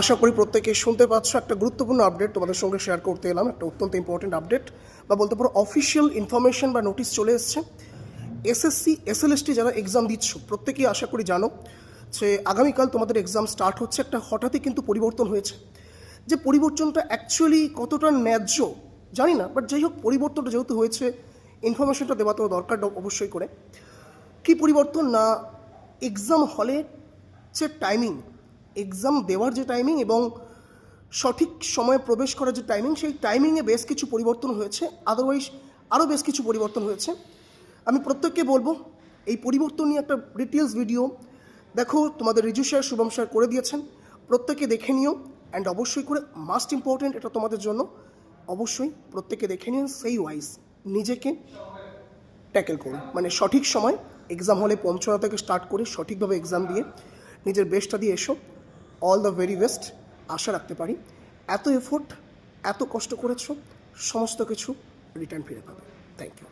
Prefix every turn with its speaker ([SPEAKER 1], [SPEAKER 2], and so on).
[SPEAKER 1] আশা করি প্রত্যেকে শুনতে পাচ্ছ একটা গুরুত্বপূর্ণ আপডেট তোমাদের সঙ্গে শেয়ার করতে এলাম, একটা অত্যন্ত ইম্পর্টেন্ট আপডেট বা বলতে পারো অফিসিয়াল ইনফরমেশন বা নোটিশ চলে এসছে। এসএসসি এসএলএসটি যারা এক্সাম দিচ্ছ, প্রত্যেকেই আশা করি জানো যে আগামীকাল তোমাদের এক্সাম স্টার্ট হচ্ছে, একটা হঠাৎই কিন্তু পরিবর্তন হয়েছে। যে পরিবর্তনটা অ্যাকচুয়ালি কতটা ন্যায্য, জানি না বাট যাই হোক, পরিবর্তনটা যেহেতু হয়েছে ইনফরমেশনটা দেওয়া তো দরকার অবশ্যই করে। কি পরিবর্তন না এক্সাম হলে যে টাইমিং এক্সাম দেওয়ার যে টাইমিং এবং সঠিক সময়ে প্রবেশ করার যে টাইমিং সেই টাইমিংয়ে বেশ কিছু পরিবর্তন হয়েছে। আদারওয়াইজ আরও বেশ কিছু পরিবর্তন হয়েছে। আমি প্রত্যেককে বলব, এই পরিবর্তন নিয়ে একটা ডিটেলস ভিডিও দেখো, তোমাদের রিজু স্যার শুভম স্যার করে দিয়েছেন। প্রত্যেকে দেখে নিও অ্যান্ড অবশ্যই করে মাস্ট ইম্পর্ট্যান্ট এটা তোমাদের জন্য, অবশ্যই প্রত্যেকে দেখে নিন সেই ওয়াইজ নিজেকে ট্যাকেল করুন মানে সঠিক সময় এক্সাম হলে পৌঁছানো থেকে স্টার্ট করে সঠিকভাবে এক্সাম দিয়ে নিজের বেস্টটা দিয়ে এসো। অল দ্য ভেরি বেস্ট আশা রাখতে পারি। এত এফোর্ট এত কষ্ট করেছ, সমস্ত কিছু রিটার্ন ফিরে পাবে। Thank you